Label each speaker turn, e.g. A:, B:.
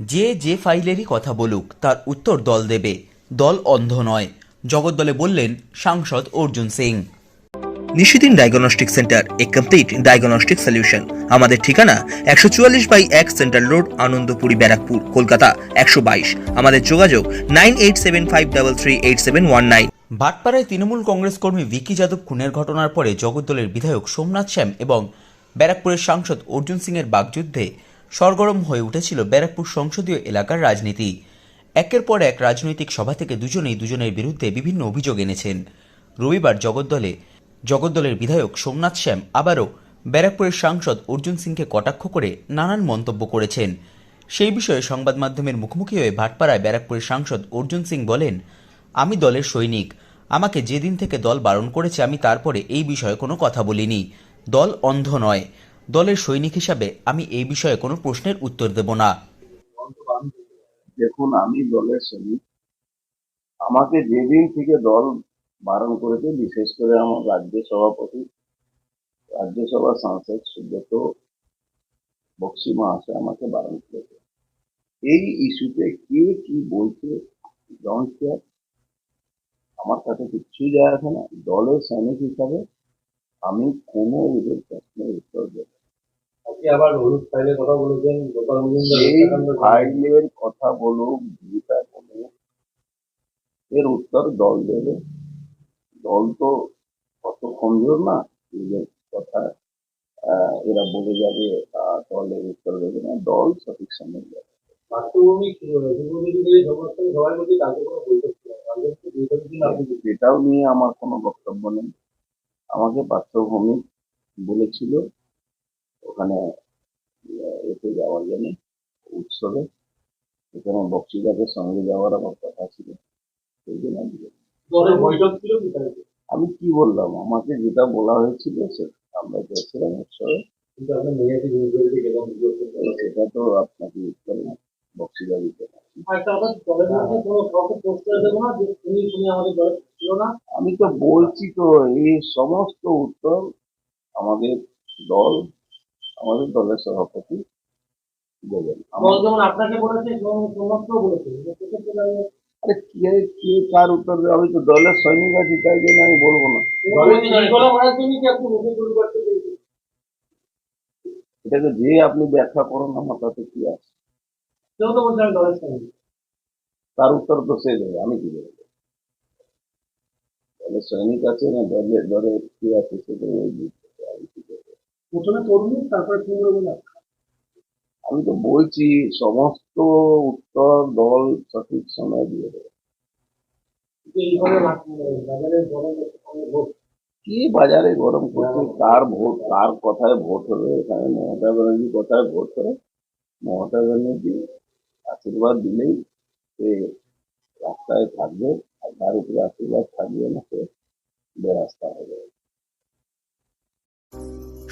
A: যে যে ফাইলেরই কথা বলুক তার উত্তর দল দেবে। দল অন্ধ নয়। জগদ্দলে বললেন সাংসদ Arjun Singh.
B: Nishidin diagnostic centre a complete diagnostic solution আমাদের ঠিকানা একশো চুয়াল্লিশ বাই এক সেন্ট্রাল রোড আনন্দপুরি ব্যারাকপুর কলকাতা একশো বাইশ। আমাদের যোগাযোগ nine eight seven five double three eight seven one nine.
A: ভাটপাড়ায় Trinamool Congress কর্মী ভিকি যাদব খুনের ঘটনার পরে জগদ্দলের বিধায়ক সোমনাথ শ্যাম এবং ব্যারাকপুরের সাংসদ অর্জুন সিংয়ের বাগযুদ্ধে সরগরম হয়ে উঠেছিল ব্যারাকপুর সংসদীয় এলাকার রাজনীতি। একের পর এক রাজনৈতিক সভা থেকে দুজনেই দুজনের বিরুদ্ধে বিভিন্ন অভিযোগ এনেছেন। রবিবার জগদ্দলে, জগদ্দলের বিধায়ক সোমনাথ শ্যাম আবারও ব্যারাকপুরের সাংসদ অর্জুন সিংকে কটাক্ষ করে নানান মন্তব্য করেছেন। সেই বিষয়ে সংবাদ মাধ্যমের মুখোমুখি হয়ে ভাটপাড়ায় ব্যারাকপুরের সাংসদ অর্জুন সিং বলেন, আমি দলের সৈনিক। আমাকে যেদিন থেকে দল বারণ করেছে আমি তারপরে এই বিষয়ে কোনো কথা বলিনি। দল অন্ধ নয়। দলের সৈনিক হিসাবে আমি এই বিষয়ে কোনো প্রশ্নের উত্তর দেব না।
C: দেখুন, আমি দলের সৈনিক। আমাকে যেদিন থেকে দল বারণ করেছে, বিশেষ করে আমার রাজ্য সভাপতি রাজ্যসভা সাংসদ সুব্রত বক্সি মহাশয় আমাকে বারণ করেছে। এই ইস্যুতে কে কি বলছে আমার কাছে কিচ্ছু যায় আসে না। দলের সৈনিক হিসাবে আমি কোনো এদের প্রশ্নের উত্তর দেব না।
D: আপনি আবার হলুদ ফাইলের কথা বলেছেন গোপাল
C: ফাইলের কথা বলুক ভিটা বলুক এর উত্তর দল দেবে। দল তো অত কমজোর না নিজের কথা এরা বলে যাবে আহ, দল উত্তর দেবে না দল সঠিক সময়
D: আপনি কি-
C: এটাও নিয়ে আমার কোনো বক্তব্য নেই। আমাকে পার্শ্বভূমি বলেছিল ওখানে এতে যাওয়ার জন্য উৎসবে। এখানে বক্সিদাদের সঙ্গে যাওয়ার আমার কথা ছিল সেই জন্য আমি
D: কি
C: বললাম? আমাকে যেটা বলা হয়েছিল সে আমরা গেছিলাম উৎসবে। সেটা তো আপনাকে উত্তর বক্সিদা দিতে
D: দেবো না ছিল না।
C: আমি তো বলছি তো এই সমস্ত উত্তর আমাদের দল আমাদের দলের সভাপতি দেবেন
D: দল
C: আমার
D: যেমন আপনাকে বলেছে যে
C: আরে কে কে কার উত্তর দেবে? আমি তো দলের সৈনিক আছি তাই জন্য আমি বলব না। এটাকে যে আপনি ব্যাখ্যা করুন আমার তাতে কি আছে? তার উত্তর তো সে দেবে আমি কি দেবো দলের সৈনিক আছে না দলের দলের কি আছে সেটা ওই বুঝতে আমি কি দেবো
D: প্রথমে কর্মী তারপরে তৃণমূল বলে
C: আমি তো বলছি সমস্ত উত্তর দল সঠিক সময় দিয়ে দেবে। কি বাজারে গরম করছে? কার ভোট? কার কথায় ভোট হবে? এখানে মমতা ব্যানার্জি কথায় ভোট করে মমতা ব্যানার্জি আশীর্বাদ দিলেই সে রাস্তায় থাকবে আর তার উপরে আশীর্বাদ থাকবে না সে বেরাস্তা হবে